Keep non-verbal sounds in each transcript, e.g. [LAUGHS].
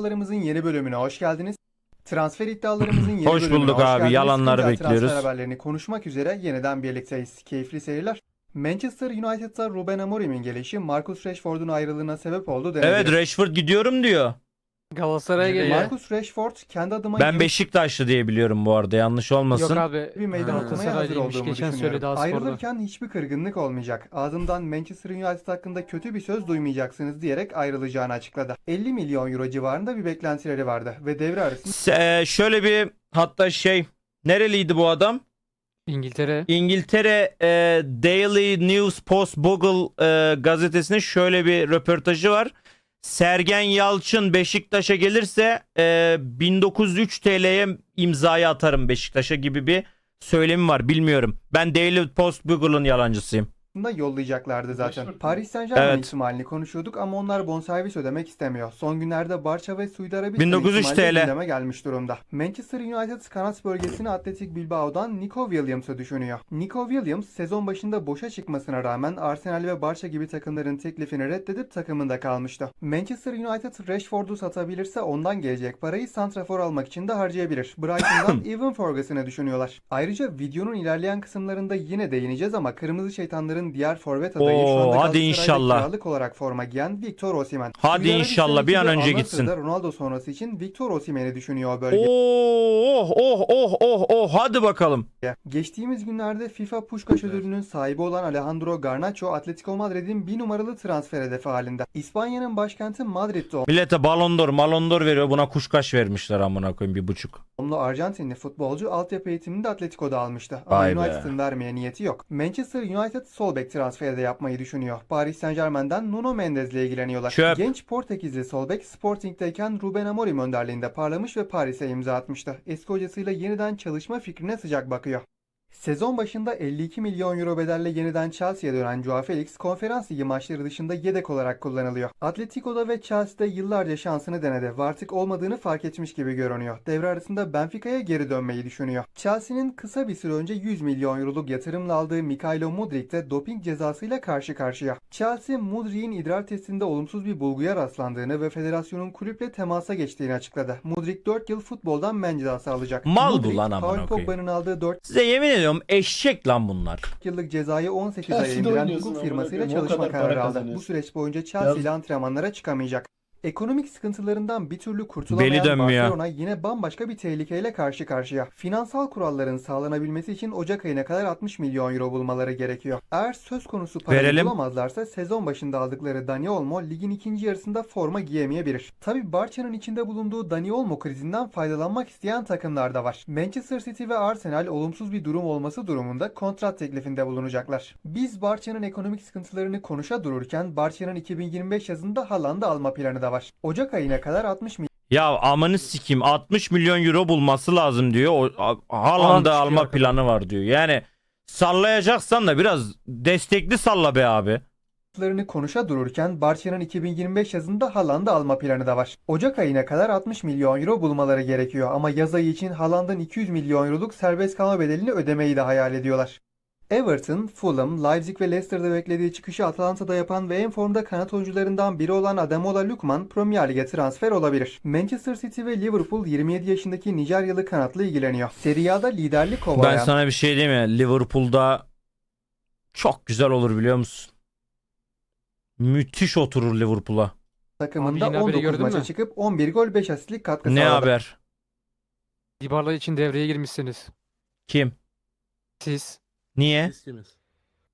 iddialarımızın yeni bölümüne hoş geldiniz. Transfer iddialarımızın yeni Hoş bölümüne bulduk hoş abi, geldiniz. yalanları Güncel bekliyoruz. Transfer haberlerini konuşmak üzere yeniden birlikteyiz. Keyifli seyirler. Manchester United'da Ruben Amorim'in gelişi Marcus Rashford'un ayrılığına sebep oldu Evet denebilir. Rashford gidiyorum diyor. Galatasaray'a geliyor. Marcus Rashford kendi adıma Ben Beşiktaşlı diye biliyorum bu arada yanlış olmasın. Yok abi. bir meydan Ha. okumaya hazır Galatasaraylıymış, olduğumu geçen düşünüyorum. söyledi Aspor'da. Ayrılırken hiçbir kırgınlık olmayacak. Ağzımdan Manchester United hakkında kötü bir söz duymayacaksınız diyerek ayrılacağını açıkladı. 50 milyon euro civarında bir beklentileri vardı ve devre arasında Se- e, şöyle bir hatta şey nereliydi bu adam? İngiltere. İngiltere e, Daily News Post Bugle e, gazetesinin şöyle bir röportajı var. Sergen Yalçın Beşiktaş'a gelirse e, 1903 TL'ye imzayı atarım Beşiktaş'a gibi bir söylemi var. Bilmiyorum. Ben Daily Post Bugle'ın yalancısıyım. Yollayacaklardı zaten. Paris Saint Germain Evet. ihtimalini konuşuyorduk ama onlar bonservis ödemek istemiyor. Son günlerde Barça ve Suudi Arabistan 1903 ihtimali TL. gündeme gelmiş durumda. Manchester United kanat bölgesini Atletic Bilbao'dan Nico Williams'ı düşünüyor. Nico Williams sezon başında boşa çıkmasına rağmen Arsenal ve Barça gibi takımların teklifini reddedip takımında kalmıştı. Manchester United Rashford'u satabilirse ondan gelecek parayı santrafor almak için de harcayabilir. [COUGHS] Brighton'dan Evan Ferguson'ı düşünüyorlar. Ayrıca videonun ilerleyen kısımlarında yine değineceğiz ama Kırmızı Şeytanların diğer forvet adayı şu Oo, anda hadi Galatasaray'da inşallah. kiralık olarak forma giyen Victor Osimhen. Hadi Suudi inşallah, bir an önce gitsin. Ronaldo sonrası için Victor Osimhen'i düşünüyor bölge. Oh oh oh oh oh hadi bakalım. Geçtiğimiz günlerde FIFA Puskás ödülünün sahibi olan Alejandro Garnacho Atletico Madrid'in bir numaralı transfer hedefi halinde. İspanya'nın başkenti Madrid'de Millete balondor malondor veriyor buna kuşkaş vermişler amına koyayım bir buçuk. Doğumlu Arjantinli futbolcu altyapı eğitimini de Atletico'da almıştı. Ama Vay be. United'ın vermeye niyeti yok. Manchester United sol bek transferi de yapmayı düşünüyor. Paris Saint Germain'den Nuno Mendes'le ilgileniyorlar. Çöp. Genç Portekizli sol bek Sporting'deyken Ruben Amorim önderliğinde parlamış ve Paris'e imza atmıştı. Eski hocasıyla yeniden çalışma fikrine sıcak bakıyor. Sezon başında 52 milyon euro bedelle yeniden Chelsea'ye dönen Joao Felix konferans ligi maçları dışında yedek olarak kullanılıyor. Atletico'da ve Chelsea'de yıllarca şansını denedi ve artık olmadığını fark etmiş gibi görünüyor. Devre arasında Benfica'ya geri dönmeyi düşünüyor. Chelsea'nin kısa bir süre önce 100 milyon euroluk yatırımla aldığı Mikhailo Mudrik de doping cezasıyla karşı karşıya. Chelsea, Mudrik'in idrar testinde olumsuz bir bulguya rastlandığını ve federasyonun kulüple temasa geçtiğini açıkladı. Mudrik 4 yıl futboldan men cezası alacak. Mal bu Mudrik, lan amına Paul. Pogba'nın aldığı 4 Size yemin ediyorum eşek lan bunlar. yıllık cezayı 18 aya Chelsea'de indiren oynuyorsun hukuk firmasıyla koyayım, o çalışma kadar para kararı aldı. Bu süreç boyunca Chelsea ile antrenmanlara çıkamayacak. Ekonomik sıkıntılarından bir türlü kurtulamayan. Barcelona yine bambaşka bir tehlikeyle karşı karşıya. Finansal kuralların sağlanabilmesi için Ocak ayına kadar 60 milyon euro bulmaları gerekiyor. Eğer söz konusu parayı Verelim. bulamazlarsa sezon başında aldıkları Dani Olmo ligin ikinci yarısında forma giyemeyebilir. Tabi Barça'nın içinde bulunduğu Dani Olmo krizinden faydalanmak isteyen takımlar da var. Manchester City ve Arsenal olumsuz bir durum olması durumunda kontrat teklifinde bulunacaklar. Biz Barça'nın ekonomik sıkıntılarını konuşa dururken Barça'nın 2025 yazında Haaland'ı alma planı da var. Ocak ayına kadar 60 Ya amanı sikim 60 milyon euro bulması lazım diyor. Haaland'ı Haaland alma çıkıyor planı var diyor. Yani sallayacaksan da biraz destekli salla be abi. Larını konuşa dururken Barça'nın 2025 yazında Haaland'ı alma planı da var. Ocak ayına kadar 60 milyon euro bulmaları gerekiyor ama yaz ayı için Haaland'ın 200 milyon euroluk serbest kalma bedelini ödemeyi de hayal ediyorlar. Everton, Fulham, Leipzig ve Leicester'da beklediği çıkışı Atalanta'da yapan ve en formda kanat oyuncularından biri olan Ademola Lookman Premier Lig'e transfer olabilir. Manchester City ve Liverpool 27 yaşındaki Nijeryalı kanatla ilgileniyor. Serie A'da liderlik Ben kovalayan sana bir şey diyeyim mi? Liverpool'da çok güzel olur biliyor musun? Müthiş oturur Liverpool'a. takımında Abi yeni haberi 19 gördün maça mı? çıkıp 11 gol 5 asistlik katkı Ne sağladı. haber? Dybala için devreye girmişsiniz. Kim? Siz. Niye? İstemez.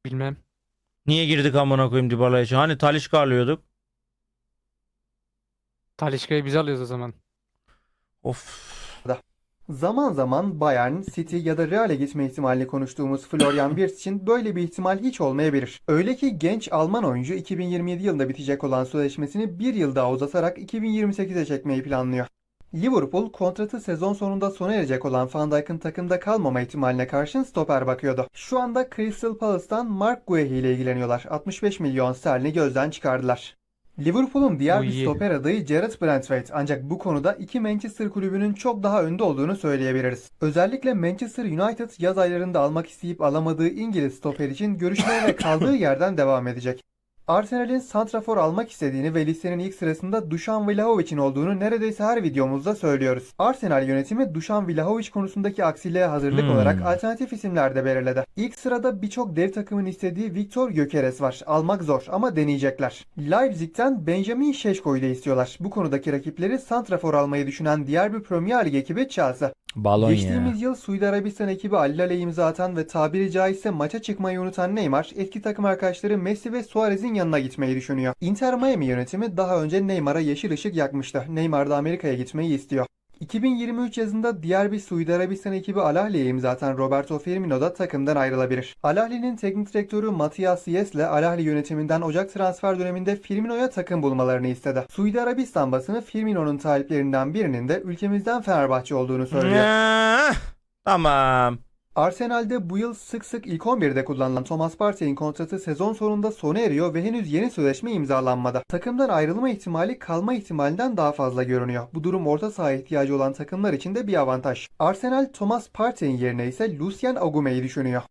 Bilmem. Niye girdik amına koyayım Dybala'ya? için? Hani Talişka alıyorduk? Talişka'yı biz alıyoruz o zaman. Of. Zaman zaman Bayern, City ya da Real'e gitme ihtimalini konuştuğumuz Florian Wirtz için böyle bir ihtimal hiç olmayabilir. Öyle ki genç Alman oyuncu 2027 yılında bitecek olan sözleşmesini bir yıl daha uzatarak 2028'e çekmeyi planlıyor. Liverpool kontratı sezon sonunda sona erecek olan Van Dijk'ın takımda kalmama ihtimaline karşın stoper bakıyordu. Şu anda Crystal Palace'tan Mark Guehi ile ilgileniyorlar. 65 milyon sterlini gözden çıkardılar. Liverpool'un diğer bir stoper adayı Jared Brentwaite ancak bu konuda iki Manchester kulübünün çok daha önde olduğunu söyleyebiliriz. Özellikle Manchester United yaz aylarında almak isteyip alamadığı İngiliz stoper için görüşmeye ve [COUGHS] kaldığı yerden devam edecek. Arsenal'in santrafor almak istediğini ve listenin ilk sırasında Dušan Vlahovic'in olduğunu neredeyse her videomuzda söylüyoruz. Arsenal yönetimi Dušan Vlahovic konusundaki aksiliğe hazırlık Hmm. olarak alternatif isimler de belirledi. İlk sırada birçok dev takımın istediği Viktor Gyökeres var. Almak zor ama deneyecekler. Leipzig'ten Benjamin Šeško'yu da istiyorlar. Bu konudaki rakipleri santrafor almayı düşünen diğer bir Premier Lig ekibi Chelsea. Balon Geçtiğimiz yıl Suudi Arabistan ekibi Al Hilal'e imza atan ve tabiri caizse maça çıkmayı unutan Neymar, eski takım arkadaşları Messi ve Suarez'in yanına gitmeyi düşünüyor. Inter Miami yönetimi daha önce Neymar'a yeşil ışık yakmıştı. Neymar da Amerika'ya gitmeyi istiyor. 2023 yazında diğer bir Suudi Arabistan ekibi Al Ahly'ye imza atan Roberto Firmino da takımdan ayrılabilir. Al Ahly'nin teknik direktörü Matias Yes ile Al Ahly yönetiminden Ocak transfer döneminde Firmino'ya takım bulmalarını istedi. Suudi Arabistan basını Firmino'nun taliplerinden birinin de ülkemizden Fenerbahçe olduğunu söylüyor. Tamam. Arsenal'de bu yıl sık sık ilk 11'de kullanılan Thomas Partey'in kontratı sezon sonunda sona eriyor ve henüz yeni sözleşme imzalanmadı. Takımdan ayrılma ihtimali kalma ihtimalinden daha fazla görünüyor. Bu durum orta saha ihtiyacı olan takımlar için de bir avantaj. Arsenal Thomas Partey'in yerine ise Lucien Agume'yi düşünüyor.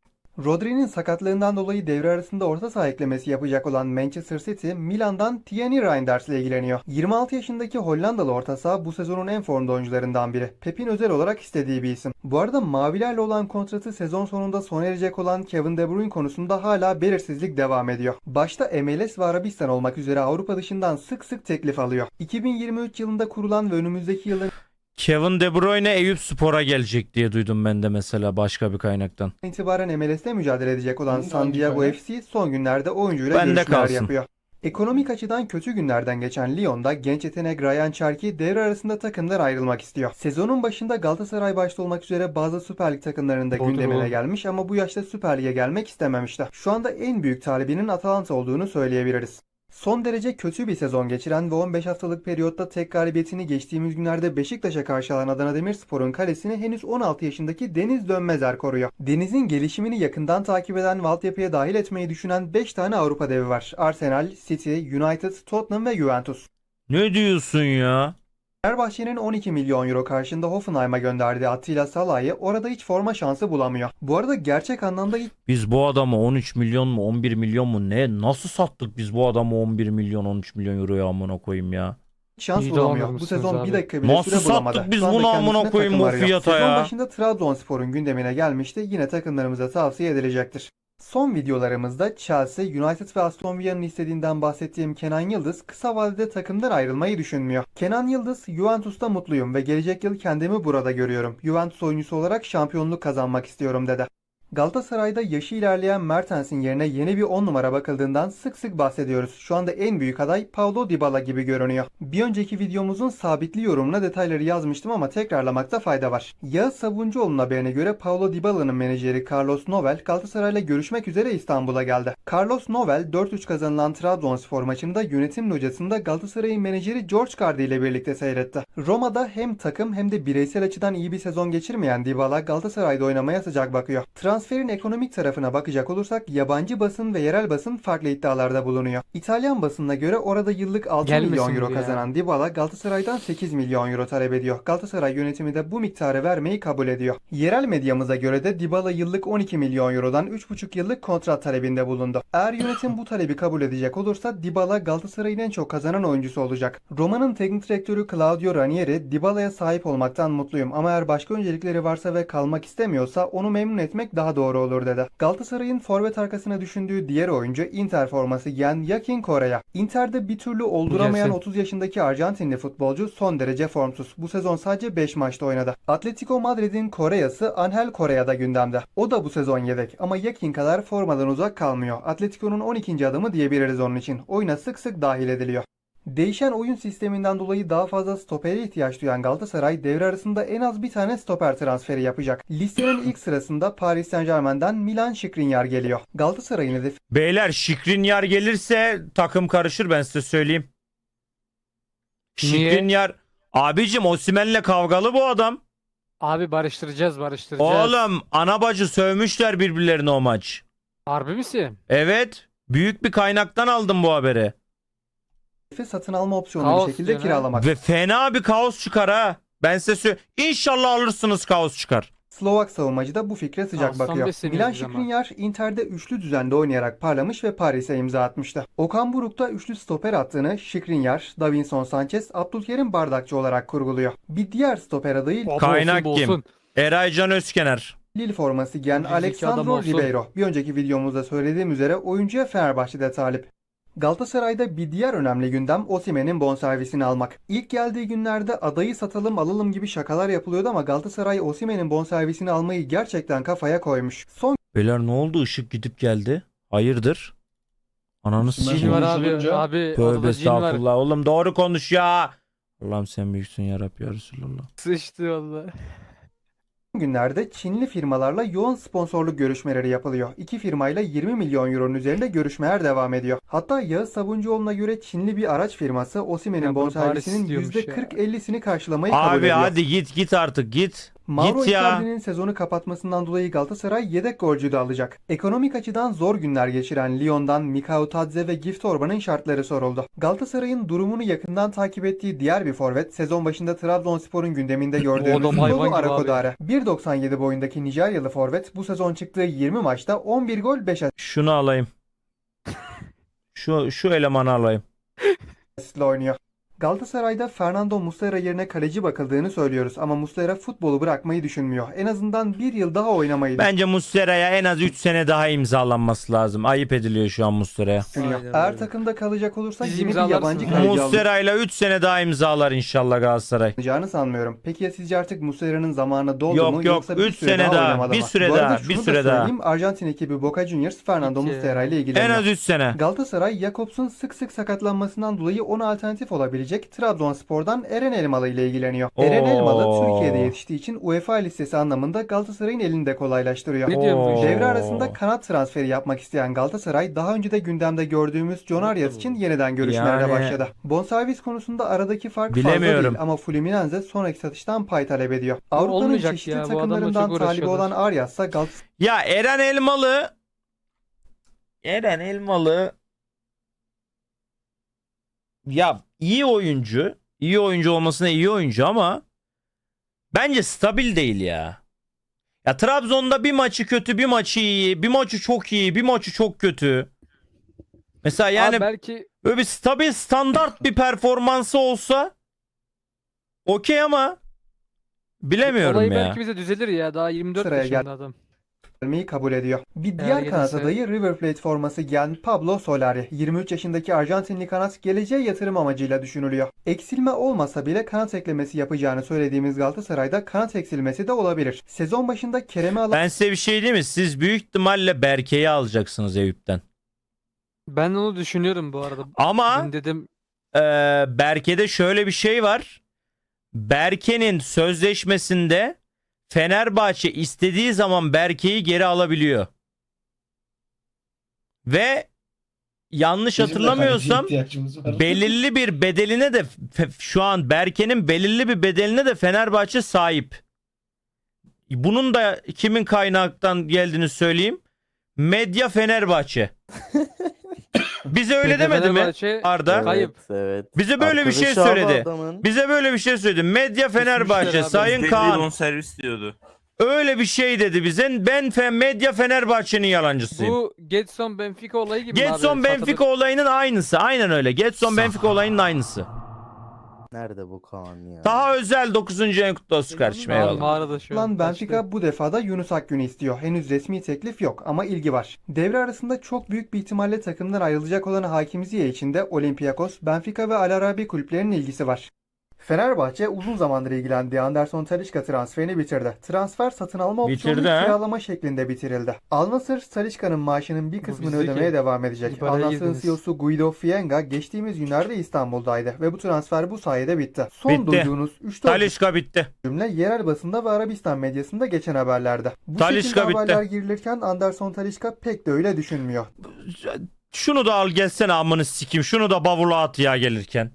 Rodri'nin sakatlığından dolayı devre arasında orta saha eklemesi yapacak olan Manchester City, Milan'dan Thierry Reinders ile ilgileniyor. 26 yaşındaki Hollandalı orta saha bu sezonun en formda oyuncularından biri. Pep'in özel olarak istediği bir isim. Bu arada Mavilerle olan kontratı sezon sonunda sona erecek olan Kevin De Bruyne konusunda hala belirsizlik devam ediyor. Başta MLS ve Arabistan olmak üzere Avrupa dışından sık sık teklif alıyor. 2023 yılında kurulan ve önümüzdeki yılın Kevin De Bruyne Eyüp Spor'a gelecek diye duydum ben de mesela başka bir kaynaktan. itibaren MLS'te mücadele edecek olan San Diego? FC son günlerde oyuncuyla Bende görüşmeler kalsın. yapıyor. Ekonomik açıdan kötü günlerden geçen Lyon'da genç yetenek Ryan Cherki devre arasında takımdan ayrılmak istiyor. Sezonun başında Galatasaray başta olmak üzere bazı Süper Lig takımlarında gündemine gelmiş ama bu yaşta Süper Lig'e gelmek istememişti. Şu anda en büyük talibinin Atalanta olduğunu söyleyebiliriz. Son derece kötü bir sezon geçiren ve 15 haftalık periyotta tek galibiyetini geçtiğimiz günlerde Beşiktaş'a karşı alan Adana Demirspor'un kalesini henüz 16 yaşındaki Deniz Dönmezer koruyor. Deniz'in gelişimini yakından takip eden ve altyapıya dahil etmeyi düşünen 5 tane Avrupa devi var. Arsenal, City, United, Tottenham ve Juventus. Ne diyorsun ya? Fenerbahçe'nin 12 milyon euro karşında Hoffenheim'a gönderdiği Attila Salah'ı orada hiç forma şansı bulamıyor. Bu arada gerçek anlamda ilk Biz bu adamı 13 milyon mu 11 milyon mu ne nasıl sattık biz bu adamı 11 milyon 13 milyon euroya amına koyayım ya. şans İyi bulamıyor. Bu sezon abi. bir dakika bile Nasıl süre bulamadı. sattık biz Şu anda bunu amına kendisine koyayım takım bu arıyor. fiyata Sezon ya? başında Trabzonspor'un gündemine gelmişti. Yine takımlarımıza tavsiye edilecektir. Son videolarımızda Chelsea, United ve Aston Villa'nın istediğinden bahsettiğim Kenan Yıldız kısa vadede takımdan ayrılmayı düşünmüyor. Kenan Yıldız, Juventus'ta mutluyum ve gelecek yıl kendimi burada görüyorum. Juventus oyuncusu olarak şampiyonluk kazanmak istiyorum dedi. Galatasaray'da yaşı ilerleyen Mertens'in yerine yeni bir 10 numara bakıldığından sık sık bahsediyoruz. Şu anda en büyük aday Paulo Dybala gibi görünüyor. Bir önceki videomuzun sabitli yorumuna detayları yazmıştım ama tekrarlamakta fayda var. Yağız Sabuncuoğlu'nun haberine göre Paulo Dybala'nın menajeri Carlos Novel Galatasaray'la görüşmek üzere İstanbul'a geldi. Carlos Novel 4-3 kazanılan Trabzonspor maçında yönetim locasında Galatasaray'ın menajeri George Cardi ile birlikte seyretti. Roma'da hem takım hem de bireysel açıdan iyi bir sezon geçirmeyen Dybala Galatasaray'da oynamaya sıcak bakıyor. Transferin ekonomik tarafına bakacak olursak yabancı basın ve yerel basın farklı iddialarda bulunuyor. İtalyan basınına göre orada yıllık 6 Gelmesin milyon euro bu ya. kazanan Dybala Galatasaray'dan 8 milyon euro talep ediyor. Galatasaray yönetimi de bu miktarı vermeyi kabul ediyor. Yerel medyamıza göre de Dybala yıllık 12 milyon eurodan 3,5 yıllık kontrat talebinde bulundu. Eğer yönetim bu talebi kabul edecek olursa Dybala Galatasaray'ın en çok kazanan oyuncusu olacak. Roma'nın teknik direktörü Claudio Ranieri, Dybala'ya sahip olmaktan mutluyum ama eğer başka öncelikleri varsa ve kalmak istemiyorsa onu memnun etmek daha doğru olur dedi. Galatasaray'ın forvet arkasına düşündüğü diğer oyuncu Inter forması giyen Yakin Kore'ya. Inter'de bir türlü olduramayan Gelsin. 30 yaşındaki Arjantinli futbolcu son derece formsuz. Bu sezon sadece 5 maçta oynadı. Atletico Madrid'in Kore'yası Angel Kore'ya da gündemde. O da bu sezon yedek ama Yakin kadar formadan uzak kalmıyor. Atletico'nun 12. adamı diyebiliriz onun için. Oyuna sık sık dahil ediliyor. Değişen oyun sisteminden dolayı daha fazla stopere ihtiyaç duyan Galatasaray devre arasında en az bir tane stoper transferi yapacak. Listenin ilk sırasında Paris Saint Germain'den Milan Skriniar geliyor. Galatasaray'ın hedefi Beyler Şikrinyar gelirse takım karışır ben size söyleyeyim. Niye? Şikrinyar abicim Osimhen'le kavgalı bu adam. Abi barıştıracağız barıştıracağız. Oğlum ana bacı sövmüşler birbirlerine o maç. Harbi misin? Evet. Büyük bir kaynaktan aldım bu haberi. Satın alma opsiyonlu Kaos bir şekilde diyor, kiralamak. Ve fena bir kaos çıkar ha. Ben size söyleyeyim. İnşallah alırsınız kaos çıkar. Slovak savunmacı da bu fikre sıcak Aslan bakıyor. Milan ama. Skriniar Inter'de üçlü düzende oynayarak parlamış ve Paris'e imza atmıştı. Okan Buruk da üçlü stoper attığını Skriniar, Davinson Sanchez, Abdülkerim Bardakçı olarak kurguluyor. Bir diğer stoper adayı Baba Kaynak olsun, kim? olsun. Eraycan Özkener. Lille forması giyen Bizdeki adam Alexandro olsun. Ribeiro. Bir önceki videomuzda söylediğim üzere oyuncuya Fenerbahçe'de talip. Galatasaray'da bir diğer önemli gündem Osimhen'in bonservisini almak. İlk geldiği günlerde adayı satalım alalım gibi şakalar yapılıyordu ama Galatasaray Osimhen'in bonservisini almayı gerçekten kafaya koymuş. Son Beyler ne oldu? Işık gidip geldi. Hayırdır? Ananı Cin sikeyim. var abi. konuşulunca- Abi Tövbe odada cin var. estağfurullah. Oğlum doğru konuş ya. Allah'ım sen büyüksün ya Rabbi ya Resulallah. Sıçtı valla. Günlerde Çinli firmalarla yoğun sponsorluk görüşmeleri yapılıyor. İki firmayla 20 milyon euronun üzerinde görüşmeler devam ediyor. Hatta Yağız Sabuncuoğlu'na göre Çinli bir araç firması bunu bonservisinin Paris diyormuş ya. %40-50'sini karşılamayı kabul Abi ediyor. hadi git git artık git. Mauro git ya. Icardi'nin sezonu kapatmasından dolayı Galatasaray yedek golcü de alacak. Ekonomik açıdan zor günler geçiren Lyon'dan Mikao Tadze ve Gift Orban'ın şartları soruldu. Galatasaray'ın durumunu yakından takip ettiği diğer bir forvet sezon başında Trabzonspor'un gündeminde [LAUGHS] gördüğümüz Lolo. Arakodare. 1.97 boyundaki Nijeryalı forvet bu sezon çıktığı 20 maçta 11 gol 5 Şunu alayım. [LAUGHS] Şu şu elemanı alayım. oynuyor. Galatasaray'da Fernando Muslera yerine kaleci bakıldığını söylüyoruz ama Muslera futbolu bırakmayı düşünmüyor. En azından bir yıl daha oynamayı Bence Muslera'ya en az 3 sene daha imzalanması lazım. Ayıp ediliyor şu an Muslera'ya. düşünüyor. Aynen Eğer öyle. takımda kalacak olursa Siz yeni bir yabancı kaleci. Muslera'yla 3 sene daha imzalar inşallah Galatasaray. oynayacağını sanmıyorum. Peki ya sizce artık Muslera'nın zamanı doldu Yok, mu yok. yoksa bir Üç süre sene daha, daha, oynamalı bir mı? süre Bu arada daha, şunu bir da süre daha. söyleyeyim, Arjantin ekibi Boca Juniors Fernando. Muslera ile En ilgileniyor. az 3 sene. Galatasaray Jakobs'un sık sık sakatlanmasından dolayı ona alternatif olabilecek Trabzonspor'dan Eren Elmalı ile ilgileniyor. Eren Oo. Elmalı Türkiye'de yetiştiği için UEFA listesi anlamında Galatasaray'ın elini de kolaylaştırıyor. Ne diyorsun? Devre arasında kanat transferi yapmak isteyen Galatasaray daha önce de gündemde gördüğümüz John Arias için yeniden görüşmelere Yani- başladı. Bonservis konusunda aradaki fark fazla değil ama Fluminense sonraki satıştan pay talep ediyor. Avrupa'nın çeşitli ya, takımlarından talibi olan. Arias ise Galatasaray Ya Eren Elmalı Eren Elmalı ya iyi oyuncu. iyi oyuncu olmasına iyi oyuncu ama bence stabil değil ya. Ya Trabzon'da bir maçı kötü, bir maçı iyi, bir maçı çok iyi, bir maçı çok kötü. Mesela yani Abi belki Böyle bir stabil standart bir performansı olsa okey ama bilemiyorum olayı ya. belki bize düzelir ya. Daha 24 Sıraya yaşında gel. adam. Gelmeyi kabul ediyor. Bir Eğer diğer kanat gelirse- adayı River Plate forması giyen Pablo Solari. 23 yaşındaki Arjantinli kanat geleceğe yatırım amacıyla düşünülüyor. Eksilme olmasa bile kanat eklemesi yapacağını söylediğimiz Galatasaray'da kanat eksilmesi de olabilir. Sezon başında Kerem'i alan Ben size bir şey diyeyim mi? Siz büyük ihtimalle Berke'yi alacaksınız Eyüp'ten. Ben onu düşünüyorum bu arada. Ama Dün dedim e, Berke'de şöyle bir şey var. Berke'nin sözleşmesinde Fenerbahçe istediği zaman Berke'yi geri alabiliyor. Ve yanlış Bizim hatırlamıyorsam belirli bir bedeline de şu an Berke'nin belirli bir bedeline de Fenerbahçe sahip. Bunun da kimin kaynaktan geldiğini söyleyeyim. Medya Fenerbahçe. [LAUGHS] Bize öyle demedi mi Fenerbahçe Arda? Kayıp. Evet. Bize böyle bir şey Arkadaşı söyledi. adamın. Bize böyle bir şey söyledi. Medya Fenerbahçe, abi. Sayın Belli Kaan servis diyordu. öyle bir şey dedi bize. Ben fe, Medya Fenerbahçe'nin yalancısıyım. Bu Getson Benfica olayı gibi mi abi? Getson Benfica olayının aynısı. Aynen öyle. Getson Benfica olayının aynısı. Nerede bu Kaan ya? Daha özel 9. en kutlu olsun kardeşim. Abi Eyvallah. mağarada şu an. Lan Benfica bu defa da Yunus Akgün'ü istiyor. Henüz resmi teklif yok ama ilgi var. Devre arasında çok büyük bir ihtimalle takımdan ayrılacak olan Hakim Ziyech için de Olympiakos, Benfica ve Al Arabi kulüplerinin ilgisi var. Fenerbahçe uzun zamandır ilgilendiği Anderson Talisca transferini bitirdi. Transfer satın alma opsiyonu Bitirdi kiralama şeklinde bitirildi. Al Nassr Talisca'nın maaşının bir kısmını ödemeye devam edecek. İbaraya Al Nassr'ın girdiniz. CEO'su Guido Fienga geçtiğimiz günlerde İstanbul'daydı ve bu transfer bu sayede bitti. Son Bitti. duyduğunuz 3-4 Talişka bitti. cümle yerel basında ve Arabistan medyasında geçen haberlerde. Bu Talisca şekilde bitti. haberler girilirken Anderson Talisca pek de öyle düşünmüyor. Şunu da al gelsene amını sikim. Şunu da bavula at ya gelirken.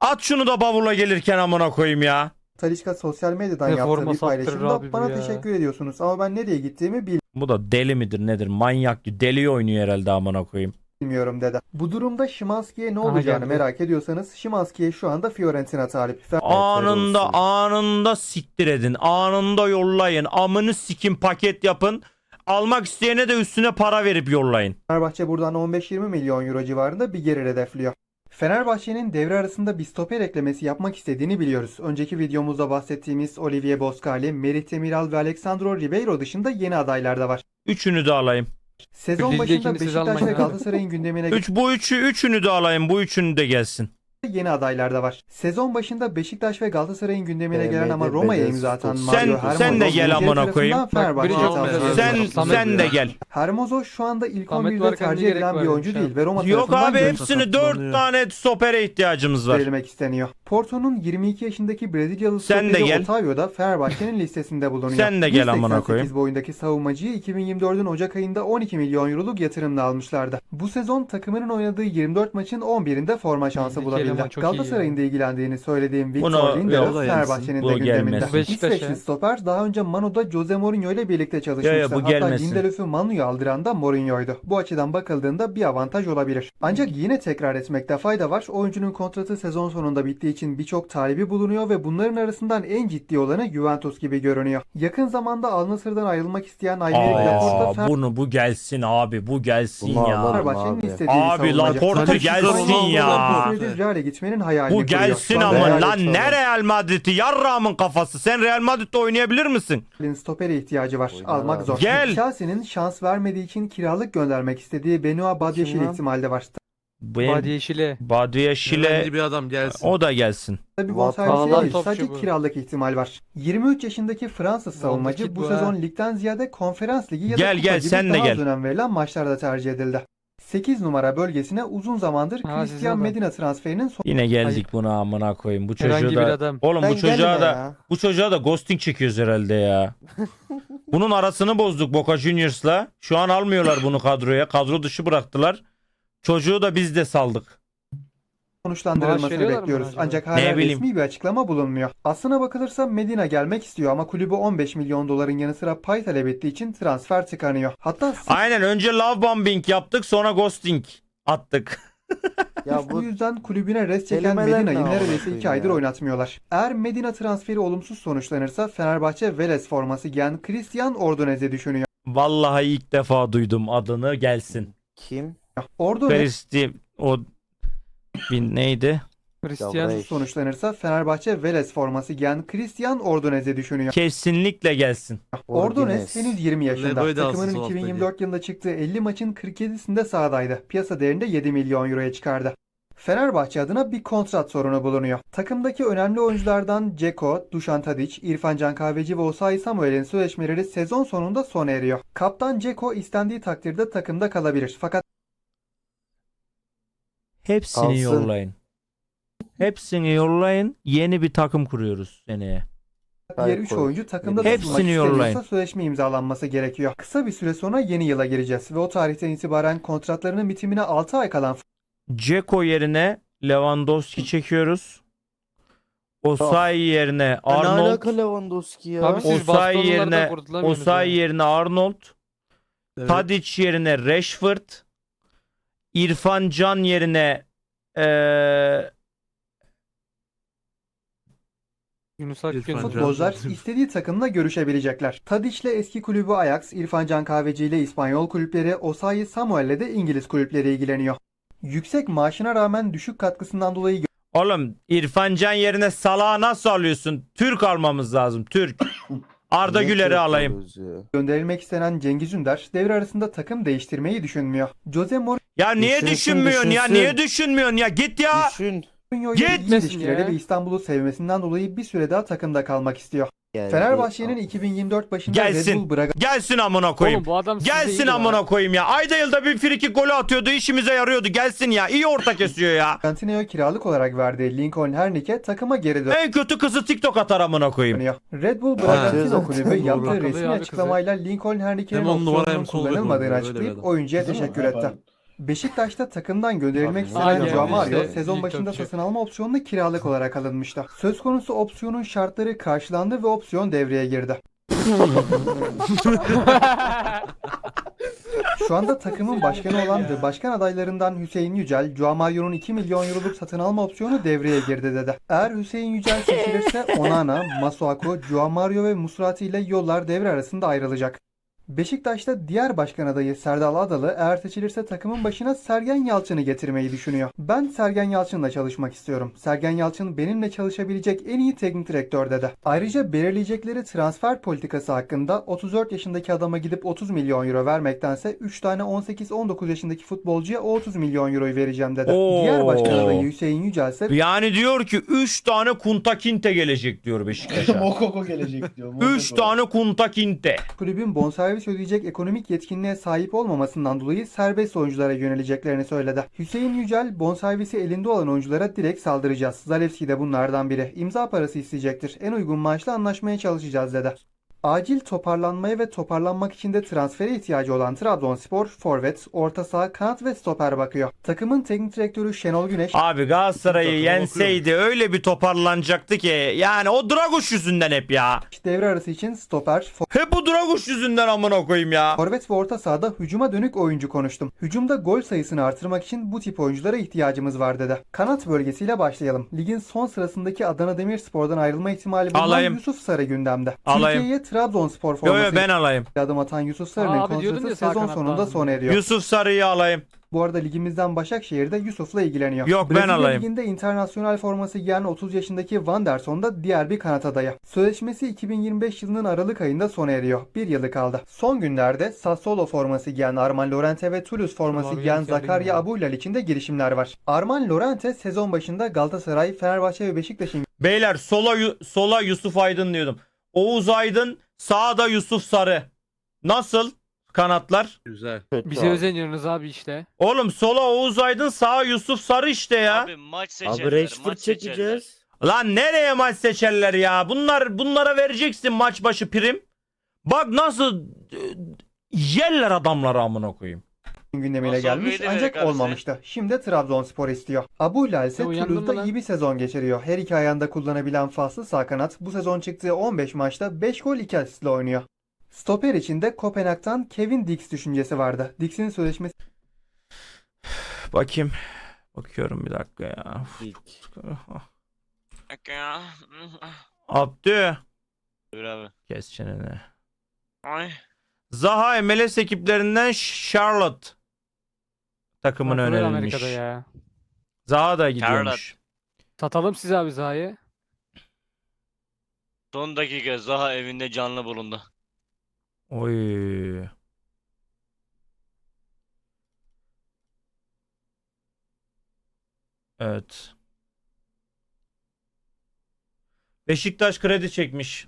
At şunu da bavula gelirken amına koyayım ya. Talisca sosyal medyadan Ne yaptığı forma bir paylaşımda abi bu bana ya." teşekkür ediyorsunuz ama ben nereye gittiğimi Bu da deli midir nedir? Manyak deli oynuyor herhalde amına koyayım. bilmiyorum dedi. Bu durumda Şimanski'ye ne Aha, olacağını geldi. merak ediyorsanız Şimanski'ye şu anda Fiorentina talip. Anında olsun. anında siktir edin. Anında yollayın. Amını sikin paket yapın. Almak isteyene de üstüne para verip yollayın. Fenerbahçe buradan 15-20 milyon euro civarında bir gelir hedefliyor. Fenerbahçe'nin devre arasında bir stoper eklemesi yapmak istediğini biliyoruz. Önceki videomuzda bahsettiğimiz Olivier Boscali, Merih Demiral ve Alexandro Ribeiro dışında yeni adaylar da var. Üçünü de alayım. Sezon Ligde başında ikincisi Beşiktaş ve Almanya. Galatasaray'ın gündemine Üç, bu üçü üçünü de alayım. Bu üçünü de gelsin. Yeni adaylar da var. Sezon başında Beşiktaş ve Galatasaray'ın gündemine gelen ama Roma'ya imza atan Sen- Mario sen Hermoso, de gel amına koyayım. Fenerbahçe'ye. Sen sen de gel. Hermoso şu anda ilk Samet 11'de varken ne tercih gerek edilen var bir oyuncu değil ve Roma Yok tarafından abi gönül hepsini dört tane stopere ihtiyacımız var. verilmek isteniyor. Porto'nun 22 yaşındaki Brezilyalı Sen de stoperi gel. Otavio da Fenerbahçe'nin listesinde bulunuyor. Sen de gel amına 188 koyayım. boyundaki savunmacıyı 2024'ün Ocak ayında 12 milyon euroluk yatırımla almışlardı. Bu sezon takımının oynadığı 24 maçın 11'inde forma şansı Bildeki eleman çok iyi Galatasaray'ın da ilgilendiğini söylediğim Victor Bunu- Lindelof yok, Fenerbahçe'nin de gündeminde. İsveçli ya. stoper daha önce Mano'da Jose Mourinho ile birlikte Ya çalışmıştı. ya, bu Hatta gelmesin. Lindelof'u Manu'ya aldıran da Mourinho'ydu. Bu açıdan bakıldığında bir avantaj olabilir. Ancak yine tekrar etmekte fayda var. Oyuncunun kontratı sezon sonunda bittiği için birçok talibi bulunuyor ve bunların arasından en ciddi olanı Juventus gibi görünüyor. Yakın zamanda Al Nassr'dan ayrılmak isteyen Aymeric Laporta bunu bu gelsin abi. Bu gelsin Bunu ya. Fenerbahçe'nin abi. istediği Abi Tabii gelsin ya. Real'e gitmenin hayalini Bu gelsin ama lan çalalım. ne Real Madrid'i yarrağımın kafası. Sen Real Madrid'de oynayabilir misin? Real'in stopere ihtiyacı var. Oynar Almak abi. zor. Gel. Chelsea'nin şans vermediği için kiralık göndermek istediği Benoit Badiashile Kim lan? ihtimali de var. Benim Badiye Şile. Badiye Şile Önemli bir adam gelsin. o da gelsin. Tabii bonservisi değil, sadece bu. kiralık ihtimal var. 23 yaşındaki Fransız savunmacı bu bu sezon ha. ligden ziyade konferans ligi ya Gel, da kupa gel, gibi sen de daha gel. az önem verilen maçlarda tercih edildi. 8 numara bölgesine uzun zamandır Ha, Christian. Medina transferinin son Yine geldik buna amına koyayım. Bu Herhangi çocuğu bir da adam. Oğlum bu çocuğa gelme da ya. bu çocuğa da ghosting çekiyoruz herhalde ya. [LAUGHS] Bunun arasını bozduk Boca Juniors'la. Şu an almıyorlar bunu kadroya. Kadro dışı bıraktılar. Çocuğu da biz de saldık. Sonuçlandırılmasını veriyorlar mı bekliyoruz. acaba? Ancak hala Ne bileyim. resmi bir açıklama bulunmuyor. Aslına bakılırsa Medina gelmek istiyor ama kulübü 15 milyon doların yanı sıra pay talep ettiği için transfer tıkanıyor. Hatta Aynen önce love bombing yaptık sonra ghosting attık. [LAUGHS] Ya bu bu yüzden kulübüne res çeken Kelimeler ne Medina'yı amına neredeyse koyayım 2 aydır ya? oynatmıyorlar. Eğer Medina transferi olumsuz sonuçlanırsa Fenerbahçe Velez forması giyen Christian Ordonez'i düşünüyor. Vallahi ilk defa duydum adını gelsin. kim? Ordonez Feristi o bin neydi? Yavray. sonuçlanırsa Fenerbahçe Velez forması giyen Christian Ordonez'i düşünüyor. Kesinlikle gelsin. Ordonez henüz 20 yaşında. Lego'yu da Takımının alsın, 2024 yılında çıktığı 50 maçın 47'sinde sahadaydı. Piyasa değerinde 7 milyon euroya çıkardı. Fenerbahçe adına bir kontrat sorunu bulunuyor. Takımdaki önemli oyunculardan Ceko, Dušan Tadić, İrfan Can Kahveci ve Osayi Samuel'in sözleşmeleri sezon sonunda sona eriyor. Kaptan Ceko istendiği takdirde takımda kalabilir. Fakat Hepsini Kalsın. yollayın. Hepsini yollayın. Yeni bir takım kuruyoruz seneye. diğer Hayır, 3 koy. oyuncu takımda Hepsini tutulmak yollayın. isteniyorsa sözleşme imzalanması gerekiyor. Kısa bir süre sonra yeni yıla gireceğiz ve o tarihten itibaren kontratlarının bitimine 6 ay kalan Ceko yerine Lewandowski çekiyoruz. Osayi yerine Ne Arnold. alaka Lewandowski ya? Abi siz Osayi bastonlardan yerine kurtulamıyorsunuz Osayi yerine Arnold. Evet. Tadic yerine Rashford. İrfan Can yerine eee Yunus Akgün. İrfan Can. Futbolcular [LAUGHS] istediği takımla görüşebilecekler. Tadiç'le eski kulübü Ajax, İrfan Can Kahveci ile İspanyol kulüpleri, Osayi Samuel'le de İngiliz kulüpleri ilgileniyor. Yüksek maaşına rağmen düşük katkısından dolayı Oğlum İrfan Can yerine Salah'ı nasıl alıyorsun? Türk almamız lazım. Türk. [COUGHS] Arda Güler'i alayım. gönderilmek istenen Cengiz Ünder devre arasında takım değiştirmeyi düşünmüyor. Jose Ya niye Düşünsün, düşünmüyorsun ya? düşünsün. Niye düşünmüyorsun ya? Git ya. Düşün. Mourinho ile iyi Gitmesin ilişkileri ya. ve İstanbul'u sevmesinden dolayı bir süre daha takımda kalmak istiyor. Geldi. Fenerbahçe'nin 2024 başında Gelsin. Red Bull Braga Gelsin amına koyayım. Oğlum bu adam size Gelsin iyi amına ya. koyayım ya. Ayda yılda bir friki golü atıyordu. işimize yarıyordu. Gelsin ya. İyi orta kesiyor ya. [LAUGHS] Bragantino'ya kiralık olarak verdiği Lincoln Hernike takıma geri En kötü kızı TikTok atar amına koyayım. dönüyor. Red Bull Bragantino kulübü yaptığı Bakalım resmi abi açıklamayla Lincoln Hernike'nin Hem on numara opsiyonunun hem sol bek kullanılmadığını öyle bir açıklayıp adam. oyuncuya teşekkür etti. Beşiktaş'ta takımdan gönderilmek istenen Aynen, Joao Mario işte sezon başında topçu. satın alma opsiyonunu kiralık olarak alınmıştı. Söz konusu opsiyonun şartları karşılandı ve opsiyon devreye girdi. [LAUGHS] Şu anda takımın başkanı olan ve başkan adaylarından Hüseyin Yücel, Joao Mario'nun 2 milyon euroluk satın alma opsiyonu devreye girdi dedi. Eğer Hüseyin Yücel seçilirse [LAUGHS] Onana, Masuaku, Joao Mario ve Musrati ile yollar devre arasında ayrılacak. Beşiktaş'ta diğer başkan adayı Serdal Adalı eğer seçilirse takımın başına Sergen Yalçın'ı getirmeyi düşünüyor. Ben Sergen Yalçın'la çalışmak istiyorum. Sergen Yalçın benimle çalışabilecek en iyi teknik direktör dedi. Ayrıca belirleyecekleri transfer politikası hakkında 34 yaşındaki adama gidip 30 milyon euro vermektense 3 tane 18-19 yaşındaki futbolcuya o 30 milyon euroyu vereceğim dedi. Oo. Diğer başkan adayı Hüseyin Yücel ise Yani diyor ki 3 tane Kunta Kinte gelecek diyor Beşiktaş'a. [LAUGHS] Mokoko gelecek diyor. 3 Mokoko. tane Kunta Kinte. kulübün bonservis ödeyecek ekonomik yetkinliğe sahip olmamasından dolayı serbest oyunculara yöneleceklerini söyledi. Hüseyin Yücel bonservisi elinde olan oyunculara direkt saldıracağız. Zalewski de bunlardan biri. İmza parası isteyecektir. En uygun maaşla anlaşmaya çalışacağız dedi. Acil toparlanmaya ve toparlanmak için de transfere ihtiyacı olan Trabzonspor, forvet, orta saha, kanat ve stoper bakıyor. Takımın teknik direktörü Şenol Güneş, Abi Galatasaray'ı yenseydi öyle bir toparlanacaktı ki. Yani o Draguş yüzünden hep ya. devre arası için stoper, Hep bu Draguş yüzünden amına koyayım ya. Forvet ve orta sahada hücuma dönük oyuncu konuştum. Hücumda gol sayısını artırmak için bu tip oyunculara ihtiyacımız var dedi. Kanat bölgesiyle başlayalım. Ligin son sırasındaki Adana Demirspor'dan ayrılma ihtimali bulunan Alayım. Yusuf Sarı gündemde. Alayım. Türkiye'ye Trabzonspor Yo forması yo ben alayım. adım atan Yusuf Sarı'nın Aa, abi diyordun kontratı ya sağ sezon sonunda lazım. sona eriyor. Yusuf Sarı'yı alayım. Bu arada ligimizden Başakşehir de Yusuf'la ilgileniyor. Yok, ben Brezilya alayım. Ligi'nde internasyonel forması giyen 30 yaşındaki Wanderson da diğer bir kanat adayı. Sözleşmesi 2025 yılının Aralık ayında sona eriyor. Bir yılı kaldı. Son günlerde Sassuolo forması giyen Arman Lorente ve Toulouse forması Şuraları giyen Zakaria ya. Abuilal için de girişimler var. Arman Lorente sezon başında Galatasaray, Fenerbahçe ve Beşiktaş'ın Beyler sola Yu- sola Yusuf Aydın diyordum. Oğuz Aydın, sağda Yusuf Sarı. Nasıl kanatlar? Güzel. Kötü Bize abi. özeniyorsunuz abi işte. Oğlum sola Oğuz Aydın, sağa Yusuf Sarı işte ya. Abi maç seçerler. Abi Rashford maç seçerler. çekeceğiz. Lan nereye maç seçerler ya? Bunlar bunlara vereceksin maç başı prim. Bak nasıl e, yerler adamları amına koyayım. Gündemine Nasıl gelmiş ancak denerek olmamıştı. Şimdi Trabzonspor istiyor. Abuilal ise Ya mı Toulouse'da lan? iyi bir sezon geçiriyor. Her iki ayağında kullanabilen faslı sağ kanat bu sezon çıktığı 15 maçta 5 gol 2 asistle oynuyor. Stoper için de Kopenhag'dan Kevin Dix düşüncesi vardı. Dix'in sözleşmesi [SIGHS] Bakayım. Bakıyorum bir dakika ya. İlk. Bak ya. [LAUGHS] Abdü. Buyur abi. Kes çeneni. Ay. Zaha MLS ekiplerinden Charlotte takımın Natural önerilmiş. Amerika'da ya. Zaha da gidiyormuş. Satalım size abi Zaha'yı. Son dakika Zaha evinde canlı bulundu. Oy. Evet. Beşiktaş kredi çekmiş.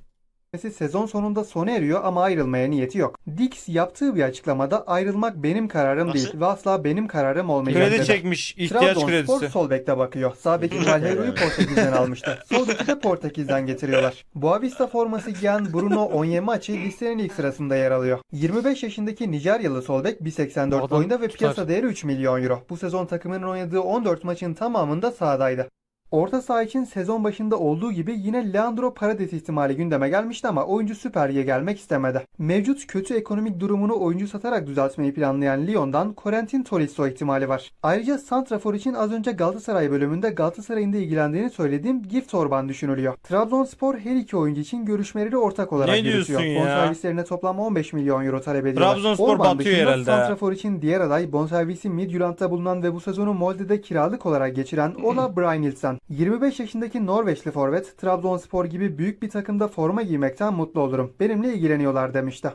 Sezon sonunda sona eriyor ama ayrılmaya niyeti yok. Dix yaptığı bir açıklamada ayrılmak benim kararım Nasıl? değil ve asla benim kararım olmayacak Kredi dedi. çekmiş. ihtiyaç Trabzonspor kredisi. sol bekte bakıyor. Sağ beki Valhero'yu Portekiz'den almıştı. [LAUGHS] Sol beki de Portekiz'den getiriyorlar. Boavista forması giyen Bruno Onyemachi listenin ilk sırasında yer alıyor. 25 yaşındaki Nijeryalı sol bek Bu 1.84 adam boyunda ve tutar. piyasa değeri 3 milyon euro. Bu sezon takımının oynadığı 14 maçın tamamında sahadaydı. Orta saha için sezon başında olduğu gibi yine Leandro Paredes ihtimali gündeme gelmişti ama oyuncu Süper Lig'e gelmek istemedi. Mevcut kötü ekonomik durumunu oyuncu satarak düzeltmeyi planlayan Lyon'dan Corentin Tolisso ihtimali var. Ayrıca Santrafor için az önce Galatasaray bölümünde Galatasaray'ın da ilgilendiğini söylediğim Gift Orban düşünülüyor. Trabzonspor her iki oyuncu için görüşmeleri ortak olarak Ne yürütüyor. Bonservislerine toplam 15 milyon euro talep ediyorlar. Trabzonspor Orban batıyor herhalde ha. Santrafor için diğer aday bonservisi Midtjylland'da bulunan ve bu sezonu Molde'de kiralık olarak geçiren Ola [CLEARS THROAT] Brynildsen. 25 yaşındaki Norveçli forvet Trabzonspor gibi büyük bir takımda forma giymekten mutlu olurum. Benimle ilgileniyorlar demişti.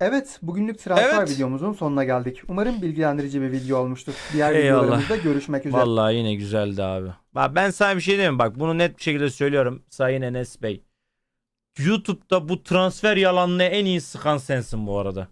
Evet, bugünlük transfer Evet. videomuzun sonuna geldik. Umarım bilgilendirici bir video olmuştur. Diğer Eyvallah. videolarımızda görüşmek üzere. Vallahi yine güzeldi abi. Bak ben sana bir şey diyeyim mi? Bak bunu net bir şekilde söylüyorum Sayın Enes Bey. YouTube'da bu transfer yalanını en iyi sıkan sensin bu arada.